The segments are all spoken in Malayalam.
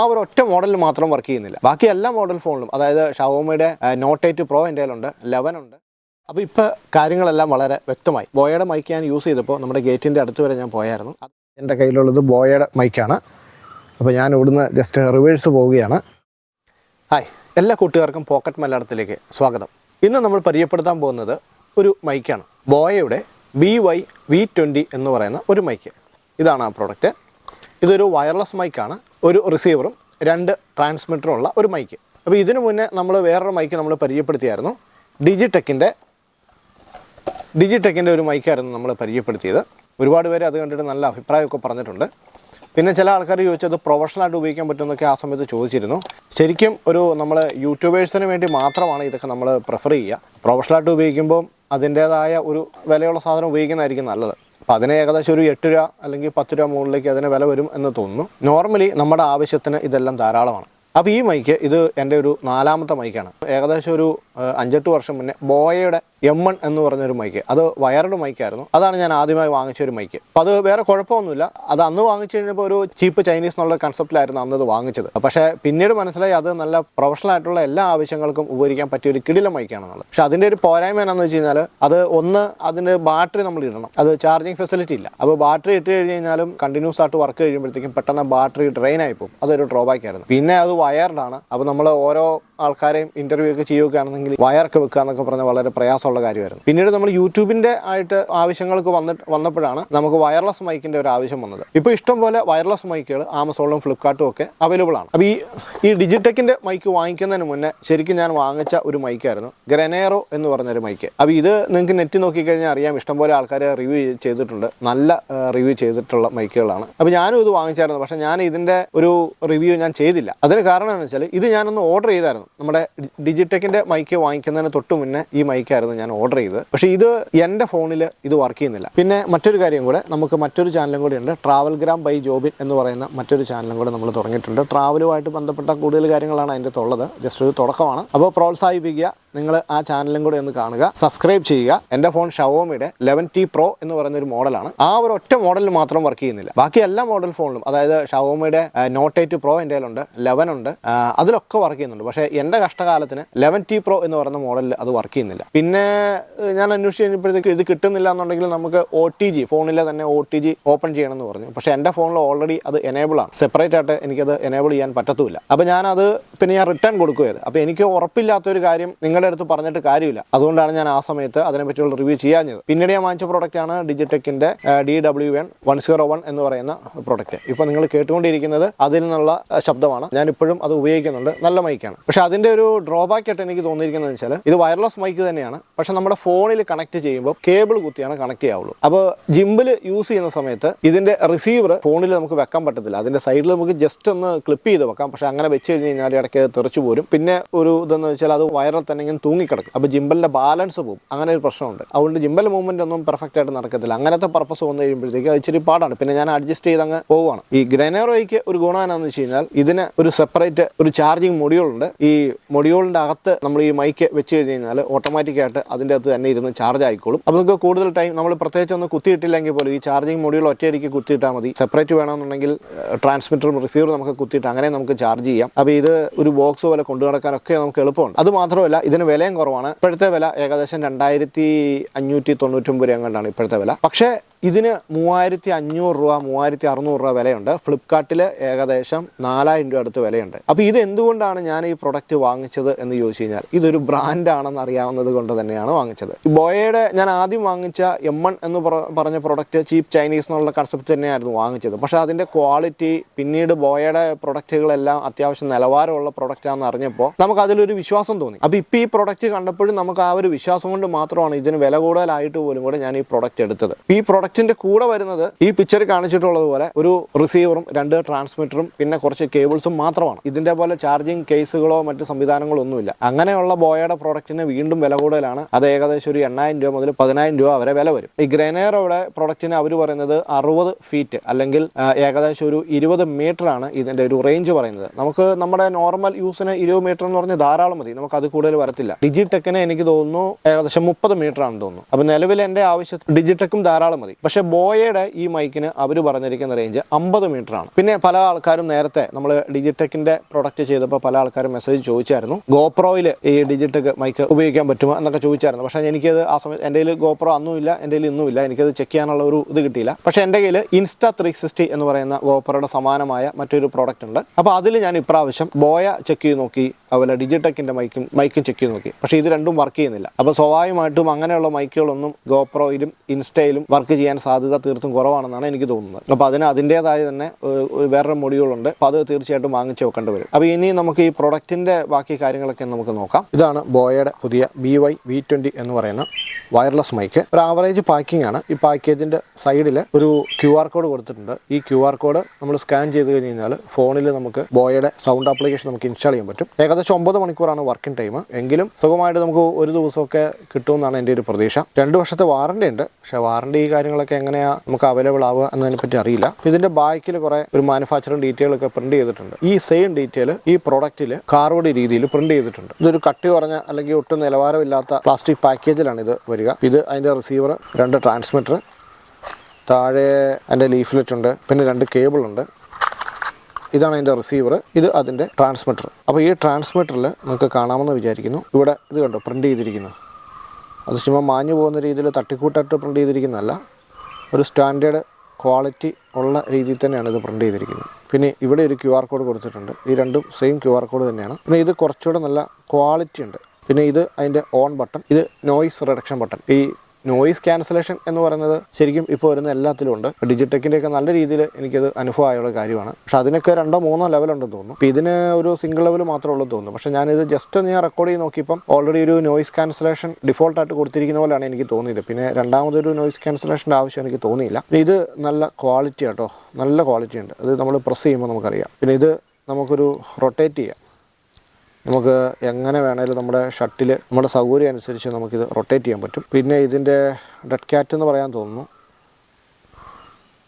ആ ഒരു ഒറ്റ മോഡലിൽ മാത്രം വർക്ക് ചെയ്യുന്നില്ല. ബാക്കി എല്ലാ മോഡൽ ഫോണിലും അതായത് ഷവോമിയുടെ നോട്ട് എയ്റ്റ് പ്രോ എന്റെ കയ്യിലുണ്ട് ലെവൻ ഉണ്ട്. അപ്പോൾ ഇപ്പോൾ കാര്യങ്ങളെല്ലാം വളരെ വ്യക്തമായി. ബോയയുടെ മൈക്ക് ഞാൻ യൂസ് ചെയ്തപ്പോൾ നമ്മുടെ ഗേറ്റിന്റെ അടുത്ത് വരെ ഞാൻ പോയായിരുന്നു. എന്റെ കയ്യിലുള്ളത് ബോയയുടെ മൈക്കാണ് അപ്പോൾ ഞാൻ ഇവിടുന്ന് ജസ്റ്റ് റിവേഴ്സ് പോവുകയാണ്. ഹായ് എല്ലാ കൂട്ടുകാർക്കും പോക്കറ്റ് മലയാളത്തിലേക്ക് സ്വാഗതം. ഇന്ന് നമ്മൾ പരിചയപ്പെടുത്താൻ പോകുന്നത് ഒരു മൈക്കാണ് ബോയയുടെ ബി വൈ വി ട്വന്റി എന്ന് പറയുന്ന ഒരു മൈക്ക് ഇതാണ് ആ പ്രോഡക്റ്റ് ഇതൊരു വയർലെസ് മൈക്കാണ് ഒരു റിസീവറും രണ്ട് ട്രാൻസ്മിറ്ററും ഉള്ള ഒരു മൈക്ക് അപ്പോൾ ഇതിനു മുന്നേ നമ്മൾ വേറൊരു മൈക്ക് നമ്മൾ പരിചയപ്പെടുത്തിയായിരുന്നു. ഡിജിടെക്കിന്റെ ഡിജിടെക്കിന്റെ ഒരു മൈക്കായിരുന്നു നമ്മൾ പരിചയപ്പെടുത്തിയത്. ഒരുപാട് പേര് അത് കണ്ടിട്ട് നല്ല അഭിപ്രായമൊക്കെ പറഞ്ഞിട്ടുണ്ട്. പിന്നെ ചില ആൾക്കാർ ചോദിച്ചത് പ്രൊഫഷണലായിട്ട് ഉപയോഗിക്കാൻ പറ്റുമെന്നൊക്കെ ആ സമയത്ത് ചോദിച്ചിരുന്നു. ശരിക്കും ഒരു നമ്മൾ യൂട്യൂബേഴ്സിന് വേണ്ടി മാത്രമാണ് ഇതൊക്കെ നമ്മൾ പ്രിഫർ ചെയ്യുക. പ്രൊഫഷണലായിട്ട് ഉപയോഗിക്കുമ്പോൾ അതിന്റേതായ ഒരു വിലയുള്ള സാധനം ഉപയോഗിക്കുന്നതായിരിക്കും നല്ലത്. അപ്പോൾ അതിന് ഏകദേശം ഒരു എട്ട് രൂപ അല്ലെങ്കിൽ പത്ത് രൂപ മുകളിലേക്ക് അതിന് വില വരും എന്ന് തോന്നുന്നു. നോർമലി നമ്മുടെ ആവശ്യത്തിന് ഇതെല്ലാം ധാരാളമാണ്. അപ്പോൾ ഈ മൈക്ക് ഇത് എന്റെ ഒരു നാലാമത്തെ മൈക്കാണ്. ഏകദേശം ഒരു അഞ്ചെട്ട് വർഷം മുന്നേ ബോയയുടെ എം എൺ എന്ന് പറഞ്ഞൊരു മൈക്ക് അത് വയർഡ് മൈക്കായിരുന്നു അതാണ് ഞാൻ ആദ്യമായി വാങ്ങിച്ച ഒരു മൈക്ക് അപ്പോൾ അത് വേറെ കുഴപ്പമൊന്നുമില്ല. അത് അന്ന് വാങ്ങിച്ചു കഴിഞ്ഞപ്പോൾ ഒരു ചീപ്പ് ചൈനീസ് എന്നുള്ള കൺസെപ്റ്റിലായിരുന്നു അന്നത് വാങ്ങിച്ചത്. പക്ഷേ പിന്നീട് മനസ്സിലായി അത് നല്ല പ്രൊഫഷണൽ ആയിട്ടുള്ള എല്ലാ ആവശ്യങ്ങൾക്കും ഉപയോഗിക്കാൻ പറ്റിയ ഒരു കിടില മൈക്കാണെന്നുള്ളത് പക്ഷെ അതിന്റെ ഒരു പോരായ്മ എന്നാന്ന് വെച്ച് കഴിഞ്ഞാൽ അത് ഒന്ന് അതിന് ബാറ്ററി നമ്മൾ ഇടണം. അത് ചാർജിങ് ഫെസിലിറ്റി ഇല്ല. അപ്പോൾ ബാറ്ററി ഇട്ട് കഴിഞ്ഞ് കഴിഞ്ഞാലും കണ്ടിന്യൂസ് ആയിട്ട് വർക്ക് കഴിയുമ്പോഴത്തേക്കും പെട്ടെന്ന് ബാറ്ററി ഡ്രെയിൻ ആയി പോകും. അതൊരു ഡ്രോബാക്ക് ആയിരുന്നു. പിന്നെ അത് വയർഡാണ് അപ്പോൾ നമ്മൾ ഓരോ ആൾക്കാരെയും ഇന്റർവ്യൂ ഒക്കെ ചെയ്യുകയാണെന്നെങ്കിൽ വയറൊക്കെ വെക്കുക എന്നൊക്കെ പറഞ്ഞാൽ വളരെ പ്രയാസമുള്ള കാര്യമായിരുന്നു. പിന്നീട് നമ്മൾ യൂട്യൂബിന്റെ ആയിട്ട് ആവശ്യങ്ങൾക്ക് വന്നിട്ട് വന്നപ്പോഴാണ് നമുക്ക് വയർലെസ് മൈക്കിന്റെ ഒരു ആവശ്യം വന്നത്. ഇപ്പോൾ ഇഷ്ടം പോലെ വയർലെസ് മൈക്കുകൾ ആമസോണിലും ഫ്ലിപ്കാർട്ടും ഒക്കെ അവൈലബിൾ ആണ്. അപ്പോൾ ഈ ഈ മൈക്ക് വാങ്ങിക്കുന്നതിന് മുന്നേ ശരിക്കും ഞാൻ വാങ്ങിച്ച ഒരു മൈക്കായിരുന്നു ഗ്രനേറോ എന്ന് പറഞ്ഞൊരു മൈക്ക് അപ്പോൾ ഇത് നിങ്ങൾക്ക് നെറ്റ് നോക്കിക്കഴിഞ്ഞാൽ അറിയാം ഇഷ്ടംപോലെ ആൾക്കാർ റിവ്യൂ ചെയ്തിട്ടുണ്ട് നല്ല റിവ്യൂ ചെയ്തിട്ടുള്ള മൈക്കുകളാണ് അപ്പോൾ ഞാനും ഇത് വാങ്ങിച്ചായിരുന്നു പക്ഷേ ഞാൻ ഇതിന്റെ ഒരു റിവ്യൂ ഞാൻ ചെയ്തില്ല. അതിന് കാരണം എന്ന് വെച്ചാൽ ഇത് ഞാനൊന്ന് ഓർഡർ ചെയ്തായിരുന്നു. നമ്മുടെ ഡിജിടെക്കിന്റെ മൈക്ക് വാങ്ങിക്കുന്നതിന് തൊട്ട് മുന്നേ ഈ മൈക്കായിരുന്നു ഞാൻ ഓർഡർ ചെയ്തത്. പക്ഷേ ഇത് എന്റെ ഫോണിൽ ഇത് വർക്ക് ചെയ്യുന്നില്ല. പിന്നെ മറ്റൊരു കാര്യം കൂടെ നമുക്ക് മറ്റൊരു ചാനലും കൂടി ഉണ്ട്. ട്രാവൽ ഗ്രാം ബൈ ജോബിൻ എന്ന് പറയുന്ന മറ്റൊരു ചാനലും കൂടെ നമ്മൾ തുടങ്ങിയിട്ടുണ്ട്. ട്രാവലുമായിട്ട് ബന്ധപ്പെട്ട കൂടുതൽ കാര്യങ്ങളാണ് അതിന്റെ ഉള്ളത് ജസ്റ്റ് ഒരു തുടക്കമാണ്. അപ്പോൾ പ്രോത്സാഹിപ്പിക്കുക. നിങ്ങൾ ആ ചാനലും കൂടെ ഒന്ന് കാണുക. സബ്സ്ക്രൈബ് ചെയ്യുക. എന്റെ ഫോൺ ഷവോമിയുടെ ലെവൻ ടി പ്രോ എന്ന് പറയുന്ന ഒരു മോഡലാണ്. ആ ഒരു ഒറ്റ മോഡലിൽ മാത്രം വർക്ക് ചെയ്യുന്നില്ല. ബാക്കി എല്ലാ മോഡൽ ഫോണിലും അതായത് ഷവോമിയുടെ നോട്ട് എയ്റ്റ് പ്രോ എന്റെ കയ്യിലുണ്ട് ലെവൻ ഉണ്ട് അതിലൊക്കെ വർക്ക് ചെയ്യുന്നുണ്ട്. പക്ഷേ എന്റെ കഷ്ടകാലത്തിന് ലെവൻ ടി പ്രോ എന്ന് പറയുന്ന മോഡലിൽ അത് വർക്ക് ചെയ്യുന്നില്ല. പിന്നെ ഞാൻ അന്വേഷിച്ച് കഴിഞ്ഞപ്പോഴത്തേക്ക് ഇത് കിട്ടുന്നില്ല എന്നുണ്ടെങ്കിൽ നമുക്ക് ഒ ടി ജി ഫോണിലെ തന്നെ ഒ ടി ജി ഓപ്പൺ ചെയ്യണമെന്ന് പറഞ്ഞു. പക്ഷേ എന്റെ ഫോണിൽ ഓൾറെഡി അത് എനേബിൾ ആണ്. സെപ്പറേറ്റ് ആയിട്ട് എനിക്കത് എനേബിൾ ചെയ്യാൻ പറ്റത്തുമില്ല. അപ്പോൾ ഞാനത് പിന്നെ ഞാൻ റിട്ടേൺ കൊടുക്കുകയത് അപ്പോൾ എനിക്ക് ഉറപ്പില്ലാത്തൊരു കാര്യം നിങ്ങളുടെ അടുത്ത് പറഞ്ഞിട്ട് കാര്യമില്ല. അതുകൊണ്ടാണ് ഞാൻ ആ സമയത്ത് അതിനെപ്പറ്റിയുള്ള റിവ്യൂ ചെയ്യാഞ്ഞത്. പിന്നീട് ഞാൻ വാങ്ങിച്ച പ്രോഡക്റ്റാണ് ഡിജിടെക്കിന്റെ D W N one zero one എന്ന് പറയുന്ന പ്രോഡക്റ്റ് ഇപ്പോൾ നിങ്ങൾ കേട്ടുകൊണ്ടിരിക്കുന്നത് അതിൽ നിന്നുള്ള ശബ്ദമാണ്. ഞാൻ ഇപ്പോഴും അത് ഉപയോഗിക്കുന്നുണ്ട്. നല്ല മൈക്കാണ് പക്ഷേ അതിന്റെ ഒരു ഡ്രോബാക്ക് ആയിട്ട് എനിക്ക് തോന്നിയിരിക്കുന്നത് വെച്ചാൽ ഇത് വയർലെസ് മൈക്ക് തന്നെയാണ്. പക്ഷേ നമ്മുടെ ഫോണിൽ കണക്ട് ചെയ്യുമ്പോൾ കേബിൾ കുത്തിയാണ് കണക്ട് ചെയ്യാവുള്ളൂ. അപ്പോൾ ജിമ്പിൽ യൂസ് ചെയ്യുന്ന സമയത്ത് ഇതിന്റെ റിസീവർ ഫോണിൽ നമുക്ക് വെക്കാൻ പറ്റത്തില്ല. അതിന്റെ സൈഡിൽ നമുക്ക് ജസ്റ്റ് ഒന്ന് ക്ലിപ്പ് ചെയ്ത് വെക്കാം. പക്ഷേ അങ്ങനെ വെച്ച് കഴിഞ്ഞ് കഴിഞ്ഞാൽ ഇടയ്ക്ക് തെറിച്ചു പോരും. പിന്നെ ഒരു ഇതെന്ന് വെച്ചാൽ അത് വയറിൽ തന്നെ ഇങ്ങനെ തൂങ്ങിക്കിടക്കും. അപ്പോൾ ജിമ്പലിന്റെ ബാലൻസ് പോകും അങ്ങനെ ഒരു പ്രശ്നമുണ്ട്. അതുകൊണ്ട് ജിമ്പൽ മൂവ്മെന്റ് ഒന്നും പെർഫെക്റ്റ് ആയിട്ട് നടക്കത്തില്ല. അങ്ങനത്തെ പർപ്പസ് വന്നു കഴിയുമ്പോഴത്തേക്ക് അത് ഇച്ചിരി പാടാണ്. പിന്നെ ഞാൻ അഡ്ജസ്റ്റ് ചെയ്ത് അങ്ങ് പോവുകയാണ്. ഈ ഗ്രനേറോയ്ക്ക് ഒരു ഗുണം എന്താണെന്ന് വെച്ച് കഴിഞ്ഞാൽ ഇതിന് ഒരു സെപ്പറേറ്റ് ഒരു ചാർജിങ് മൊഡ്യൂളുണ്ട് ഈ മൊഡ്യൂളിന്റെ അകത്ത് നമ്മൾ ഈ മൈക്ക് വെച്ച് കഴിഞ്ഞ് കഴിഞ്ഞാൽ ഓട്ടോമാറ്റിക്കായിട്ട് അതിന്റെ അകത്ത് തന്നെ ഇരുന്ന് ചാർജ് ആയിക്കോളും. അപ്പോൾ നമുക്ക് കൂടുതൽ ടൈം നമ്മൾ പ്രത്യേകിച്ച് ഒന്ന് കുത്തിയിട്ടില്ലെങ്കിൽ പോലും ഈ ചാർജിങ് മൊഡ്യൂൾ ഒറ്റയടിക്ക് കുത്തിയിട്ടാൽ മതി. സെപ്പറേറ്റ് വേണമെന്നുണ്ടെങ്കിൽ ട്രാൻസ്മിറ്ററും റിസീവറും നമുക്ക് കുത്തിയിട്ട് അങ്ങനെ നമുക്ക് ചാർജ് ചെയ്യാം. അപ്പോൾ ഇത് ഒരു ബോക്സ് പോലെ കൊണ്ടു നടക്കാനൊക്കെ നമുക്ക് എളുപ്പമുണ്ട്. അത് മാത്രമല്ല ഇതിന് വിലയും കുറവാണ്. ഇപ്പോഴത്തെ വില ഏകദേശം രണ്ടായിരത്തി അഞ്ഞൂറ്റി തൊണ്ണൂറ്റൊമ്പത് രൂപ കണ്ടാണ് ഇപ്പോഴത്തെ വില. പക്ഷേ ഇതിന് മൂവായിരത്തി അഞ്ഞൂറ് രൂപ മൂവായിരത്തി അറുന്നൂറ് രൂപ വിലയുണ്ട്. ഫ്ലിപ്കാർട്ടിൽ ഏകദേശം നാലായിരം രൂപ അടുത്ത് വിലയുണ്ട്. അപ്പോൾ ഇത് എന്തുകൊണ്ടാണ് ഞാൻ ഈ പ്രൊഡക്റ്റ് വാങ്ങിച്ചത് എന്ന് ചോദിച്ചു കഴിഞ്ഞാൽ ഇതൊരു ബ്രാൻഡാണെന്ന് അറിയാവുന്നത് കൊണ്ട് തന്നെയാണ് വാങ്ങിച്ചത്. ബോയയുടെ ഞാൻ ആദ്യം വാങ്ങിച്ച എം എന്ന് പറഞ്ഞ പ്രൊഡക്റ്റ് ചീപ്പ് ചൈനീസ് എന്നുള്ള കൺസെപ്റ്റ് തന്നെയായിരുന്നു വാങ്ങിച്ചത്. പക്ഷേ അതിന്റെ ക്വാളിറ്റി പിന്നീട് ബോയയുടെ പ്രൊഡക്റ്റുകളെല്ലാം അത്യാവശ്യം നിലവാരമുള്ള പ്രൊഡക്റ്റാണെന്ന് അറിഞ്ഞപ്പോൾ നമുക്ക് അതിലൊരു വിശ്വാസം തോന്നി. അപ്പോൾ ഇപ്പോൾ ഈ പ്രൊഡക്റ്റ് കണ്ടപ്പോഴും നമുക്ക് ആ ഒരു വിശ്വാസം കൊണ്ട് മാത്രമാണ് ഇതിന് വില കൂടുതലായിട്ട് പോലും കൂടെ ഞാൻ ഈ പ്രൊഡക്റ്റ് എടുത്തത്. ഈ പ്രൊഡക്റ്റിന്റെ കൂടെ വരുന്നത് ഈ പിക്ചറിൽ കാണിച്ചിട്ടുള്ളത് പോലെ ഒരു റിസീവറും രണ്ട് ട്രാൻസ്മിറ്ററും പിന്നെ കുറച്ച് കേബിൾസും മാത്രമാണ്. ഇതിന്റെ പോലെ ചാർജിങ് കേസുകളോ മറ്റ് സംവിധാനങ്ങളോ ഒന്നുമില്ല. അങ്ങനെയുള്ള ബോയയുടെ പ്രോഡക്റ്റിന് വീണ്ടും വില കൂടുതലാണ്. അത് ഏകദേശം ഒരു എണ്ണായിരം രൂപ മുതൽ പതിനായിരം രൂപ വരെ വില വരും. ഈ ഗ്രനേറോയുടെ പ്രൊഡക്റ്റിന് അവർ പറയുന്നത് അറുപത് ഫീറ്റ് അല്ലെങ്കിൽ ഏകദേശം ഒരു ഇരുപത് മീറ്റർ ആണ് ഇതിന്റെ ഒരു റേഞ്ച് പറയുന്നത്. നമുക്ക് നമ്മുടെ നോർമൽ യൂസിന് ഇരുപത് മീറ്റർ എന്ന് പറഞ്ഞാൽ ധാരാളം മതി. നമുക്ക് അത് കൂടുതൽ വരത്തില്ല. ഡിജിടെക്കിന് എനിക്ക് തോന്നുന്നു ഏകദേശം മുപ്പത് ആണെന്ന് തോന്നുന്നു. അപ്പോൾ നിലവിൽ എന്റെ ആവശ്യം ഡിജിടെക്കും ധാരാളം മതി. പക്ഷേ ബോയയുടെ ഈ മൈക്കിന് അവർ പറഞ്ഞിരിക്കുന്ന റേഞ്ച് അമ്പത് ആണ് പിന്നെ പല ആൾക്കാരും നേരത്തെ നമ്മൾ ഡിജിടെക്കിന്റെ പ്രൊഡക്റ്റ് ചെയ്തപ്പോൾ പല ആൾക്കാരും മെസ്സേജ് ചോദിച്ചായിരുന്നു. ഗോപ്രോയിൽ ഈ ഡിജിടെക് മൈക്ക് ഉപയോഗിക്കാൻ പറ്റുമോ എന്നൊക്കെ ചോദിച്ചായിരുന്നു. പക്ഷേ എനിക്കത് ആ സമയത്ത് എന്റെ കയ്യിൽ ഗോപ്രോ അന്നും ഇല്ല എന്റെ കയ്യിൽ ഇന്നും ഇല്ല എനിക്കത് ചെക്ക് ചെയ്യാനുള്ള ഒരു ഇത് കിട്ടിയില്ല. പക്ഷേ എന്റെ കയ്യിൽ ഇൻസ്റ്റാ ത്രീ സിക്സ്റ്റി എന്ന് പറയുന്ന ഗോപ്രോയുടെ സമാനമായ മറ്റൊരു പ്രോഡക്റ്റ് ഉണ്ട്. അപ്പോൾ അതിൽ ഞാൻ ഇപ്രാവശ്യം ബോയ ചെക്ക് ചെയ്ത് നോക്കി അതുപോലെ ഡിജിടെക്കിന്റെ മൈക്കും മൈക്കും ചെക്ക് ചെയ്ത് നോക്കി. പക്ഷേ ഇത് രണ്ടും വർക്ക് ചെയ്യുന്നില്ല. അപ്പോൾ സ്വാഭാവികമായിട്ടും അങ്ങനെയുള്ള മൈക്കുകളൊന്നും ഗോപ്രോയിലും ഇൻസ്റ്റയിലും വർക്ക് ചെയ്യാൻ സാധ്യത തീർത്തും കുറവാണെന്നാണ് എനിക്ക് തോന്നുന്നത്. അപ്പോൾ അതിന് അതിന്റേതായ തന്നെ വേറൊരു മൊഡ്യൂളുണ്ട്. അപ്പോൾ അത് തീർച്ചയായിട്ടും വാങ്ങിച്ചു വെക്കേണ്ടി വരും. അപ്പോൾ ഇനി നമുക്ക് ഈ പ്രൊഡക്റ്റിന്റെ ബാക്കി കാര്യങ്ങളൊക്കെ നമുക്ക് നോക്കാം. ഇതാണ് ബോയയുടെ പുതിയ ബി വൈ വി ട്വന്റി എന്ന് പറയുന്ന വയർലെസ് മൈക്ക്. ഒരു ആവറേജ് പാക്കിംഗ് ആണ്. ഈ പാക്കേജിന്റെ സൈഡിൽ ഒരു ക്യു ആർ കോഡ് കൊടുത്തിട്ടുണ്ട്. ഈ ക്യു ആർ കോഡ് നമ്മൾ സ്കാൻ ചെയ്ത് കഴിഞ്ഞ് കഴിഞ്ഞാൽ ഫോണിൽ നമുക്ക് ബോയയുടെ സൗണ്ട് ആപ്ലിക്കേഷൻ നമുക്ക് ഇൻസ്റ്റാൾ ചെയ്യാൻ പറ്റും. ഏകദേശം ഒമ്പത് മണിക്കൂറാണ് വർക്കിംഗ് ടൈം. എങ്കിലും സുഖമായിട്ട് നമുക്ക് ഒരു ദിവസമൊക്കെ കിട്ടുമെന്നാണ് എന്റെ ഒരു പ്രതീക്ഷ. രണ്ട് വർഷത്തെ വാറണ്ടി ഉണ്ട്. പക്ഷേ വാറണ്ടി കാര്യങ്ങളൊക്കെ എങ്ങനെയാണ് നമുക്ക് അവൈലബിൾ ആവുക എന്നതിനെ പറ്റി അറിയില്ല. ഇതിന്റെ ബാക്കിൽ കുറെ ഒരു മാനുഫാക്ചറിങ് ഡീറ്റെയിൽ ഒക്കെ പ്രിന്റ് ചെയ്തിട്ടുണ്ട്. ഈ സെയിം ഡീറ്റെയിൽ ഈ പ്രൊഡക്റ്റിൽ കാർബോർഡ് രീതിയിൽ പ്രിന്റ് ചെയ്തിട്ടുണ്ട്. ഇതൊരു കട്ടി കുറഞ്ഞ അല്ലെങ്കിൽ ഒട്ടും നിലവാരമില്ലാത്ത പ്ലാസ്റ്റിക് പാക്കേജിലാണ് ഇത് വരിക. ഇത് അതിന്റെ റിസീവർ രണ്ട് ട്രാൻസ്മിറ്റർ താഴെ അതിന്റെ ലീഫ്ലെറ്റ് ഉണ്ട് പിന്നെ രണ്ട് കേബിൾ ഉണ്ട്. ഇതാണ് അതിന്റെ റിസീവർ ഇത് അതിന്റെ ട്രാൻസ്മിറ്റർ അപ്പോൾ ഈ ട്രാൻസ്മിറ്ററിൽ നമുക്ക് കാണാമെന്ന് വിചാരിക്കുന്നു. ഇവിടെ ഇത് കണ്ടോ പ്രിന്റ് ചെയ്തിരിക്കുന്നു. അത് ചുമ്മാ മാഞ്ഞു പോകുന്ന രീതിയിൽ തട്ടിക്കൂട്ടായിട്ട് പ്രിന്റ് ചെയ്തിരിക്കുന്നതല്ല. ഒരു സ്റ്റാൻഡേർഡ് ക്വാളിറ്റി ഉള്ള രീതിയിൽ തന്നെയാണ് ഇത് പ്രിന്റ് ചെയ്തിരിക്കുന്നത്. പിന്നെ ഇവിടെ ഒരു ക്യു ആർ കോഡ് കൊടുത്തിട്ടുണ്ട്. ഈ രണ്ടും സെയിം ക്യു ആർ കോഡ് തന്നെയാണ്. പിന്നെ ഇത് കുറച്ചുകൂടെ നല്ല ക്വാളിറ്റി ഉണ്ട്. പിന്നെ ഇത് അതിന്റെ ഓൺ ബട്ടൺ ഇത് നോയിസ് റിഡക്ഷൻ ബട്ടൺ ഈ നോയിസ് ക്യാൻസലേഷൻ എന്ന് പറയുന്നത് ശരിക്കും ഇപ്പോൾ വരുന്ന എല്ലാത്തിലും ഉണ്ട്. ഒക്കെ നല്ല രീതിയിൽ എനിക്കത് അനുഭവമായുള്ള കാര്യമാണ്. പക്ഷെ അതിനൊക്കെ രണ്ടോ മൂന്നോ ലെവലുണ്ടെന്ന് തോന്നുന്നു. അപ്പോൾ ഇതിന് ഒരു സിംഗിൾ ലെവൽ മാത്രമേ ഉള്ളൂ തോന്നുന്നു. പക്ഷേ ഞാനിത് ജസ്റ്റ് ഒന്ന് ഞാൻ റെക്കോർഡ് ചെയ്ത് നോക്കിയപ്പം ഓൾറെഡി ഒരു നോയിസ് ക്യാൻസലേഷൻ ഡിഫോൾട്ടായിട്ട് കൊടുത്തിരിക്കുന്ന പോലെയാണ് എനിക്ക് തോന്നിയത്. പിന്നെ രണ്ടാമതൊരു നോയിസ് ക്യാൻസലേഷന്റെ ആവശ്യം എനിക്ക് തോന്നിയില്ല. ഇത് നല്ല ക്വാളിറ്റി ആട്ടോ. നല്ല ക്വാളിറ്റി ഉണ്ട്. അത് നമ്മൾ പ്രസ് ചെയ്യുമ്പോൾ നമുക്കറിയാം. പിന്നെ ഇത് നമുക്കൊരു റൊട്ടേറ്റ് ചെയ്യാം. നമുക്ക് എങ്ങനെ വേണേലും നമ്മുടെ ഷട്ടിൽ നമ്മുടെ സൗകര്യം അനുസരിച്ച് നമുക്കിത് റൊട്ടേറ്റ് ചെയ്യാൻ പറ്റും. പിന്നെ ഇതിന്റെ ഡെഡ് ക്യാറ്റ് എന്ന് പറയാൻ തോന്നുന്നു.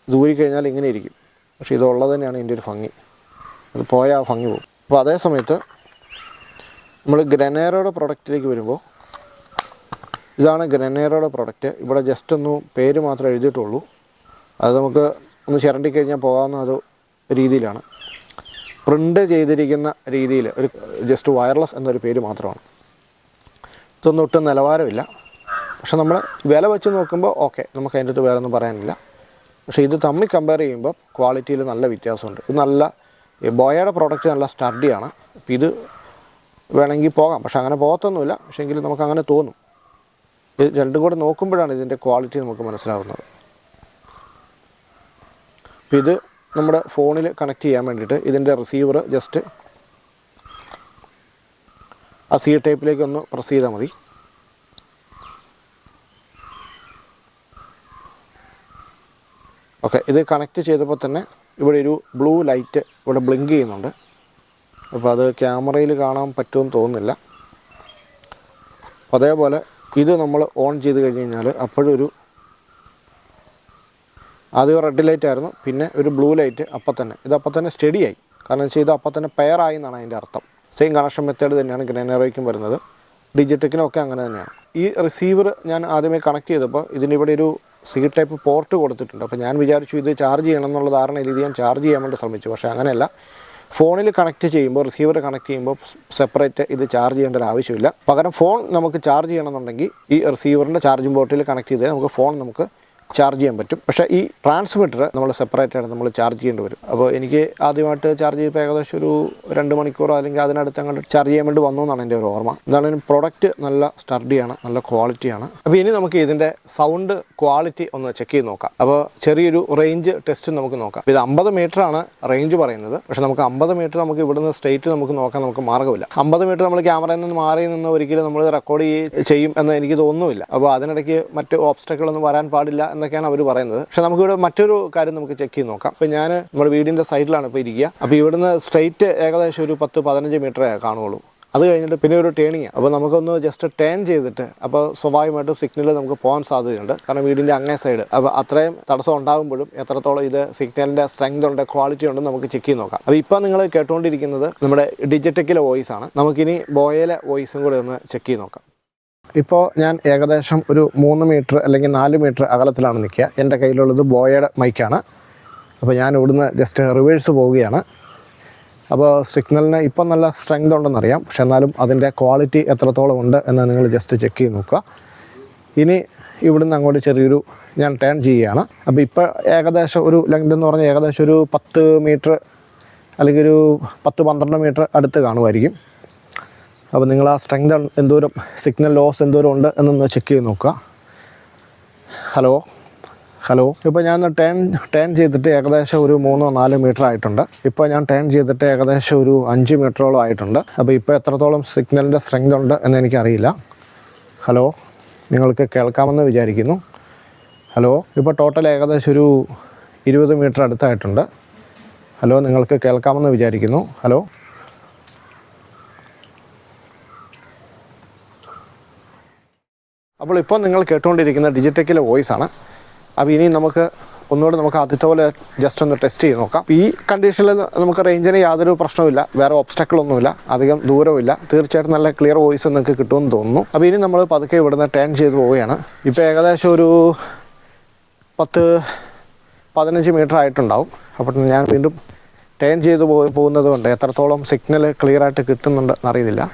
ഇത് കഴിഞ്ഞാൽ ഇങ്ങനെ ഇരിക്കും. പക്ഷേ ഇതുള്ളത് തന്നെയാണ് ഇതിന്റെ ഒരു ഭംഗി. അത് പോയാൽ ആ ഭംഗി പോകും. അപ്പോൾ അതേ സമയത്ത് നമ്മൾ ഗ്രനേറോയുടെ പ്രൊഡക്റ്റിലേക്ക് വരുമ്പോൾ ഇതാണ് ഗ്രനേറോയുടെ പ്രൊഡക്റ്റ് ഇവിടെ ജസ്റ്റ് ഒന്ന് പേര് മാത്രമേ എഴുതിയിട്ടുള്ളൂ. അത് നമുക്ക് ഒന്ന് ചിരണ്ടി കഴിഞ്ഞാൽ പോകാവുന്ന ഒരു രീതിയിലാണ്. പ്രിന്റ് ചെയ്തിരിക്കുന്ന രീതിയിൽ ഒരു ജസ്റ്റ് വയർലെസ് എന്നൊരു പേര് മാത്രമാണ്. ഇതൊന്നും ഒട്ടും നിലവാരമില്ല. പക്ഷെ നമ്മൾ വില വെച്ച് നോക്കുമ്പോൾ ഓക്കെ നമുക്ക് അതിന്റെ അടുത്ത് വേറെ ഒന്നും പറയാനില്ല. പക്ഷേ ഇത് തമ്മിൽ കമ്പയർ ചെയ്യുമ്പോൾ ക്വാളിറ്റിയിൽ നല്ല വ്യത്യാസമുണ്ട്. ഇത് നല്ല ബോയയുടെ പ്രോഡക്റ്റ് നല്ല സ്റ്റഡിയാണ് അപ്പോൾ ഇത് വേണമെങ്കിൽ പോകാം. പക്ഷെ അങ്ങനെ പോകത്തൊന്നുമില്ല. പക്ഷേ എങ്കിലും നമുക്ക് അങ്ങനെ തോന്നും. ഇത് രണ്ടും കൂടെ നോക്കുമ്പോഴാണ് ഇതിന്റെ ക്വാളിറ്റി നമുക്ക് മനസ്സിലാവുന്നത്. അപ്പോൾ ഇത് നമ്മുടെ ഫോണിൽ കണക്ട് ചെയ്യാൻ വേണ്ടിയിട്ട് ഇതിന്റെ റിസീവർ ജസ്റ്റ് ആ സി ടൈപ്പിലേക്ക് ഒന്ന് പ്രസ് ചെയ്താൽ മതി. ഓക്കെ ഇത് കണക്റ്റ് ചെയ്തപ്പോൾ തന്നെ ഇവിടെ ഒരു ബ്ലൂ ലൈറ്റ് ഇവിടെ ബ്ലിങ്ക് ചെയ്യുന്നുണ്ട്. അപ്പോൾ അത് ക്യാമറയിൽ കാണാൻ പറ്റുമെന്ന് തോന്നുന്നില്ല. അതേപോലെ ഇത് നമ്മൾ ഓൺ ചെയ്ത് കഴിഞ്ഞ് കഴിഞ്ഞാൽ അപ്പോഴൊരു ആദ്യം റെഡ് ലൈറ്റ് ആയിരുന്നു. പിന്നെ ഒരു ബ്ലൂ ലൈറ്റ് അപ്പം തന്നെ. ഇത് അപ്പം തന്നെ സ്റ്റഡി ആയി. കാരണം വെച്ചാൽ ഇത് അപ്പം തന്നെ പെയർ ആയി എന്നാണ് അതിന്റെ അർത്ഥം. സെയിം കണക്ഷൻ മെത്തേഡ് തന്നെയാണ് ഗ്രനറോയ്ക്കും വരുന്നത്. ഡിജിറ്റക്കിനും ഒക്കെ അങ്ങനെ തന്നെയാണ്. ഈ റിസീവർ ഞാൻ ആദ്യമേ കണക്ട് ചെയ്തപ്പോൾ ഇതിനിവിടെ ഒരു സി ടൈപ്പ് പോർട്ട് കൊടുത്തിട്ടുണ്ട്. അപ്പോൾ ഞാൻ വിചാരിച്ചു ഇത് ചാർജ് ചെയ്യണം എന്നുള്ള ധാരണയിൽ ഇത് ഞാൻ ചാർജ് ചെയ്യാൻ വേണ്ടി ശ്രമിച്ചു. പക്ഷേ അങ്ങനെയല്ല. ഫോണിൽ കണക്ട് ചെയ്യുമ്പോൾ റിസീവർ കണക്ട് ചെയ്യുമ്പോൾ സെപ്പറേറ്റ് ഇത് ചാർജ് ചെയ്യേണ്ട ഒരു ആവശ്യമില്ല. പകരം ഫോൺ നമുക്ക് ചാർജ് ചെയ്യണമെന്നുണ്ടെങ്കിൽ ഈ റിസീവറിന്റെ ചാർജിംഗ് പോർട്ടിൽ കണക്ട് ചെയ്താൽ നമുക്ക് ഫോൺ നമുക്ക് ചാർജ് ചെയ്യാൻ പറ്റും. പക്ഷേ ഈ ട്രാൻസ്മിറ്റർ നമ്മൾ സെപ്പറേറ്റ് ആയിട്ട് നമ്മൾ ചാർജ് ചെയ്യേണ്ടി വരും. അപ്പോൾ എനിക്ക് ആദ്യമായിട്ട് ചാർജ് ചെയ്തപ്പോൾ ഏകദേശം ഒരു രണ്ട് മണിക്കൂറോ അല്ലെങ്കിൽ അതിനടുത്ത് അങ്ങോട്ട് ചാർജ് ചെയ്യാൻ വേണ്ടി വന്നു എന്നാണ് എന്റെ ഒരു ഓർമ്മ. എന്താണെങ്കിലും പ്രൊഡക്റ്റ് നല്ല സ്റ്റഡിയാണ് നല്ല ക്വാളിറ്റിയാണ് അപ്പോൾ ഇനി നമുക്ക് ഇതിന്റെ സൗണ്ട് ക്വാളിറ്റി ഒന്ന് ചെക്ക് ചെയ്ത് നോക്കാം. അപ്പോൾ ചെറിയൊരു റേഞ്ച് ടെസ്റ്റ് നമുക്ക് നോക്കാം. ഇത് അമ്പത് ആണ് റേഞ്ച് പറയുന്നത്. പക്ഷേ നമുക്ക് അമ്പത് മീറ്റർ നമുക്ക് ഇവിടുന്ന് സ്റ്റേറ്റ് നമുക്ക് നോക്കാൻ നമുക്ക് മാർഗമില്ല. അമ്പത് മീറ്റർ നമ്മൾ ക്യാമറയിൽ നിന്ന് മാറി നിന്ന് ഒരിക്കലും നമ്മൾ റെക്കോർഡ് ചെയ്യും എന്ന് എനിക്ക് തോന്നുന്നില്ല. അപ്പോൾ അതിനിടയ്ക്ക് മറ്റ് ഓബ്സ്റ്റക്കിളൊന്നും വരാൻ പാടില്ല എന്നൊക്കെയാണ് അവർ പറയുന്നത്. പക്ഷേ നമുക്കിവിടെ മറ്റൊരു കാര്യം നമുക്ക് ചെക്ക് ചെയ്ത് നോക്കാം. ഇപ്പോൾ ഞാൻ നമ്മുടെ വീടിന്റെ സൈഡിലാണ് ഇപ്പോൾ ഇരിക്കുക. അപ്പോൾ ഇവിടുന്ന് സ്ട്രെയിറ്റ് ഏകദേശം ഒരു പത്ത് പതിനഞ്ച് മീറ്ററേ കാണുകയുള്ളൂ. അത് കഴിഞ്ഞിട്ട് പിന്നെ ഒരു ടേണിങ് അപ്പോൾ നമുക്കൊന്ന് ജസ്റ്റ് ടേൺ ചെയ്തിട്ട് അപ്പോൾ സ്വാഭാവികമായിട്ടും സിഗ്നൽ നമുക്ക് പോകാൻ സാധ്യതയുണ്ട്. കാരണം വീടിന്റെ അങ്ങേ സൈഡ് അപ്പോൾ അത്രയും തടസ്സം ഉണ്ടാകുമ്പോഴും എത്രത്തോളം ഇത് സിഗ്നലിന്റെ സ്ട്രെങ്ത് ഉണ്ട് ക്വാളിറ്റി ഉണ്ട് നമുക്ക് ചെക്ക് ചെയ്ത് നോക്കാം. അപ്പോൾ ഇപ്പോൾ നിങ്ങൾ കേട്ടുകൊണ്ടിരിക്കുന്നത് നമ്മുടെ ഡിജിറ്റക്കിലെ വോയിസ് ആണ്. നമുക്കിനി ബോയയിലെ വോയിസും കൂടി ഒന്ന് ചെക്ക് ചെയ്ത് നോക്കാം. ഇപ്പോൾ ഞാൻ ഏകദേശം ഒരു മൂന്ന് മീറ്റർ അല്ലെങ്കിൽ നാല് മീറ്റർ അകലത്തിലാണ് നിൽക്കുക. എന്റെ കയ്യിലുള്ളത് ബോയയുടെ മൈക്കാണ് അപ്പോൾ ഞാൻ ഇവിടുന്ന് ജസ്റ്റ് റിവേഴ്സ് പോവുകയാണ്. അപ്പോൾ സിഗ്നലിന് ഇപ്പം നല്ല സ്ട്രെങ്ത് ഉണ്ടെന്നറിയാം പക്ഷെ എന്നാലും അതിന്റെ ക്വാളിറ്റി എത്രത്തോളം ഉണ്ട് എന്ന് നിങ്ങൾ ജസ്റ്റ് ചെക്ക് ചെയ്ത് നോക്കുക. ഇനി ഇവിടുന്ന് അങ്ങോട്ട് ചെറിയൊരു ഞാൻ ടേൺ ചെയ്യുകയാണ്. അപ്പോൾ ഇപ്പോൾ ഏകദേശം ഒരു ലെങ്ത് എന്ന് പറഞ്ഞാൽ ഏകദേശം ഒരു പത്ത് മീറ്റർ അല്ലെങ്കിൽ ഒരു പത്ത് പന്ത്രണ്ട് മീറ്റർ അടുത്ത് കാണുമായിരിക്കും. അപ്പോൾ നിങ്ങൾ ആ സ്ട്രെങ്ത് എന്തോരം സിഗ്നൽ ലോസ് എന്തോരം ഉണ്ട് എന്നൊന്ന് ചെക്ക് ചെയ്ത് നോക്കുക. ഹലോ ഹലോ ഇപ്പോൾ ഞാൻ ടേൺ ടേൺ ചെയ്തിട്ട് ഏകദേശം ഒരു മൂന്നോ നാലോ മീറ്റർ ആയിട്ടുണ്ട്. ഇപ്പോൾ ഞാൻ ടേൺ ചെയ്തിട്ട് ഏകദേശം ഒരു അഞ്ച് മീറ്ററോളം ആയിട്ടുണ്ട്. അപ്പോൾ ഇപ്പോൾ എത്രത്തോളം സിഗ്നലിന്റെ സ്ട്രെങ്ത് ഉണ്ട് എന്ന് എനിക്കറിയില്ല. ഹലോ നിങ്ങൾക്ക് കേൾക്കാമെന്ന് വിചാരിക്കുന്നു. ഹലോ ഇപ്പോൾ ടോട്ടൽ ഏകദേശം ഒരു ഇരുപത് മീറ്റർ അടുത്തായിട്ടുണ്ട്. ഹലോ നിങ്ങൾക്ക് കേൾക്കാമെന്ന് വിചാരിക്കുന്നു. ഹലോ അപ്പോൾ ഇപ്പോൾ നിങ്ങൾ കേട്ടുകൊണ്ടിരിക്കുന്ന ഡിജിറ്റക്കിലെ വോയിസ് ആണ്. അപ്പോൾ ഇനി നമുക്ക് ഒന്നുകൂടെ നമുക്ക് ആദ്യത്തെ പോലെ ജസ്റ്റ് ഒന്ന് ടെസ്റ്റ് ചെയ്ത് നോക്കാം. ഈ കണ്ടീഷനിൽ നമുക്ക് റേഞ്ചിന് യാതൊരു പ്രശ്നവുമില്ല. വേറെ ഒബ്സ്റ്റക്കിളൊന്നുമില്ല അധികം ദൂരമില്ല തീർച്ചയായിട്ടും നല്ല ക്ലിയർ വോയിസ് നിങ്ങൾക്ക് കിട്ടുമെന്ന് തോന്നുന്നു. അപ്പോൾ ഇനി നമ്മൾ പതുക്കെ ഇവിടുന്ന് ടേൺ ചെയ്ത് പോവുകയാണ്. ഇപ്പോൾ ഏകദേശം ഒരു പത്ത് പതിനഞ്ച് മീറ്റർ ആയിട്ടുണ്ടാവും. അപ്പോൾ ഞാൻ വീണ്ടും ടേൺ ചെയ്ത് പോകുന്നത് കൊണ്ട് എത്രത്തോളം സിഗ്നൽ ക്ലിയർ ആയിട്ട് കിട്ടുന്നുണ്ട് എന്നറിയുന്നില്ല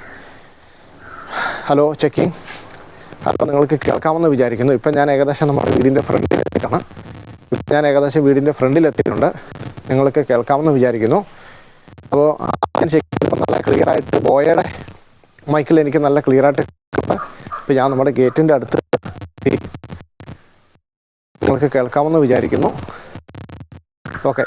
ഹലോ ചെക്കിംഗ് അപ്പോൾ നിങ്ങൾക്ക് കേൾക്കാമെന്ന് വിചാരിക്കുന്നു. ഇപ്പം ഞാൻ ഏകദേശം നമ്മുടെ വീടിന്റെ ഫ്രണ്ടിൽ എത്തിയിട്ടാണ്. ഇപ്പം ഞാൻ ഏകദേശം വീടിന്റെ ഫ്രണ്ടിലെത്തിയിട്ടുണ്ട് നിങ്ങൾക്ക് കേൾക്കാമെന്ന് വിചാരിക്കുന്നു. അപ്പോൾ ചെക്ക് ചെയ്തപ്പോൾ നല്ല ക്ലിയർ ആയിട്ട് ബോയയുടെ മൈക്കിൽ എനിക്ക് നല്ല കിട്ടുന്നുണ്ട് ഇപ്പോൾ ഞാൻ നമ്മുടെ ഗേറ്റിന്റെ അടുത്ത് നിങ്ങൾക്ക് കേൾക്കാമെന്ന് വിചാരിക്കുന്നു. ഓക്കെ.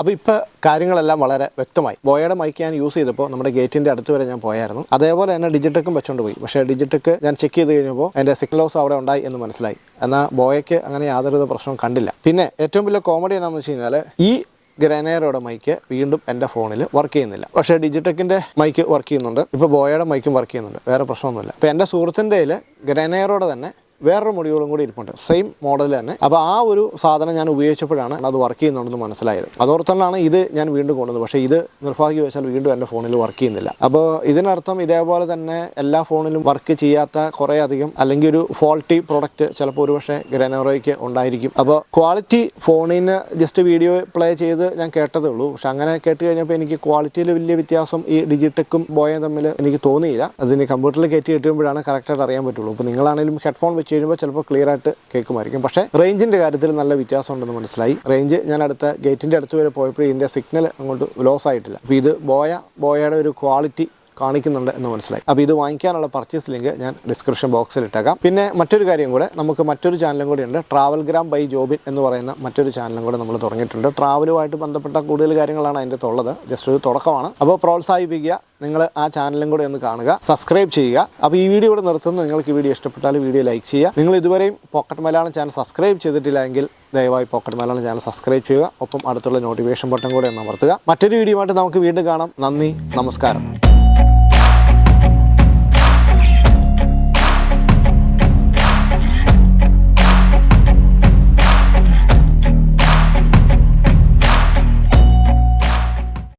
അപ്പോൾ ഇപ്പോൾ കാര്യങ്ങളെല്ലാം വളരെ വ്യക്തമായി. ബോയയുടെ മൈക്ക് ഞാൻ യൂസ് ചെയ്തപ്പോൾ നമ്മുടെ ഗേറ്റിന്റെ അടുത്ത് വരെ ഞാൻ പോയായിരുന്നു. അതേപോലെ തന്നെ ഡിജിറ്റക്കും വെച്ചുകൊണ്ട് പോയി. പക്ഷേ ഡിജിറ്റക്ക് ഞാൻ ചെക്ക് ചെയ്ത് കഴിഞ്ഞപ്പോൾ എന്റെ സിഗ്നൽ ലോസ് അവിടെ ഉണ്ടായി എന്ന് മനസ്സിലായി. എന്നാൽ ബോയയ്ക്ക് അങ്ങനെ യാതൊരുവിധ പ്രശ്നവും കണ്ടില്ല. പിന്നെ ഏറ്റവും വലിയ കോമഡി എന്താണെന്ന് വെച്ച് കഴിഞ്ഞാൽ ഈ ഗ്രനേറയുടെ മൈക്ക് വീണ്ടും എന്റെ ഫോണിൽ വർക്ക് ചെയ്യുന്നില്ല. പക്ഷേ ഡിജിറ്റക്കിന്റെ മൈക്ക് വർക്ക് ചെയ്യുന്നുണ്ട്. ഇപ്പോൾ ബോയയുടെ മൈക്കും വർക്ക് ചെയ്യുന്നുണ്ട്. വേറെ പ്രശ്നമൊന്നുമില്ല. അപ്പോൾ എന്റെ സുഹൃത്തിന്റെ ഗ്രനേറോടെ തന്നെ വേറൊരു മുടികളും കൂടി ഇരിപ്പുണ്ട്. സെയിം മോഡൽ തന്നെ. അപ്പോൾ ആ ഒരു സാധനം ഞാൻ ഉപയോഗിച്ചപ്പോഴാണ് അത് വർക്ക് ചെയ്യുന്നുണ്ടെന്ന് മനസ്സിലായത്. അതോർത്താണ് ഇത് ഞാൻ വീണ്ടും കൊണ്ടുവന്നത്. പക്ഷേ ഇത് നിർഭാഗ്യവശാൽ വീണ്ടും എന്റെ ഫോണിൽ വർക്ക് ചെയ്യുന്നില്ല. അപ്പോൾ ഇതിനർത്ഥം ഇതേപോലെ തന്നെ എല്ലാ ഫോണിലും വർക്ക് ചെയ്യാത്ത കുറേ അധികം അല്ലെങ്കിൽ ഒരു ഫോൾട്ടി പ്രൊഡക്റ്റ് ചിലപ്പോൾ ഒരു പക്ഷേ ഗ്രനോറോയ്ക്ക് ഉണ്ടായിരിക്കും. അപ്പോൾ ക്വാളിറ്റി ഫോണിന് ജസ്റ്റ് വീഡിയോ പ്ലേ ചെയ്ത് ഞാൻ കേട്ടതേ ഉള്ളൂ. പക്ഷെ അങ്ങനെ കേട്ട് കഴിഞ്ഞപ്പോൾ എനിക്ക് ക്വാളിറ്റിയിൽ വലിയ വ്യത്യാസം ഈ ഡിജിറ്റക്കും ബോയും തമ്മിൽ എനിക്ക് തോന്നിയില്ല. അതിന് കമ്പ്യൂട്ടറിൽ കയറ്റി കിട്ടുമ്പോഴാണ് കറക്റ്റായിട്ട് അറിയാൻ പറ്റുള്ളൂ. അപ്പോൾ നിങ്ങളാണെങ്കിലും ഹെഡ്ഫോൺ വെച്ച് കഴിയുമ്പോൾ ചിലപ്പോൾ ക്ലിയർ ആയിട്ട് കേൾക്കുമായിരിക്കും. പക്ഷേ റേഞ്ചിന്റെ കാര്യത്തിൽ നല്ല വ്യത്യാസം ഉണ്ടെന്ന് മനസ്സിലായി. റേഞ്ച് ഞാൻ അടുത്ത ഗേറ്റിന്റെ അടുത്ത് വരെ പോയപ്പോൾ ഇതിന്റെ സിഗ്നൽ അങ്ങോട്ട് ലോസ് ആയിട്ടില്ല. അപ്പോൾ ഇത് ബോയ ബോയയുടെ ഒരു ക്വാളിറ്റി കാണിക്കുന്നുണ്ട് എന്ന് മനസ്സിലായി. അപ്പോൾ ഇത് വാങ്ങിക്കാനുള്ള പർച്ചേസ് ലിങ്ക് ഞാൻ ഡിസ്ക്രിപ്ഷൻ ബോക്സിൽ ഇട്ടേക്കാം. പിന്നെ മറ്റൊരു കാര്യം കൂടെ നമുക്ക് മറ്റൊരു ചാനലും കൂടി ഉണ്ട്. ട്രാവൽ ഗ്രാം ബൈ ജോബിൻ എന്ന് പറയുന്ന മറ്റൊരു ചാനലും കൂടെ നമ്മൾ തുടങ്ങിയിട്ടുണ്ട്. ട്രാവലുമായിട്ട് ബന്ധപ്പെട്ട കൂടുതൽ കാര്യങ്ങളാണ് അതിന്റെ ഉള്ളത് ജസ്റ്റ് ഒരു തുടക്കമാണ്. അപ്പോൾ പ്രോത്സാഹിപ്പിക്കുക. നിങ്ങൾ ആ ചാനലും കൂടെ ഒന്ന് കാണുക. സബ്സ്ക്രൈബ് ചെയ്യുക. അപ്പോൾ ഈ വീഡിയോ ഇവിടെ നിർത്തുന്നു. നിങ്ങൾക്ക് ഈ വീഡിയോ ഇഷ്ടപ്പെട്ടാൽ വീഡിയോ ലൈക്ക് ചെയ്യുക. നിങ്ങൾ ഇതുവരെയും പോക്കറ്റ് മലയാളം ചാനൽ സബ്സ്ക്രൈബ് ചെയ്തിട്ടില്ലെങ്കിൽ ദയവായി പോക്കറ്റ് മലയാളം ചാനൽ സബ്സ്ക്രൈബ് ചെയ്യുക. ഒപ്പം അടുത്തുള്ള നോട്ടിഫിക്കേഷൻ ബട്ടൺ കൂടെ ഒന്ന് അമർത്തുക. മറ്റൊരു വീഡിയോ ആയിട്ട് നമുക്ക് വീണ്ടും കാണാം. നന്ദി. നമസ്കാരം.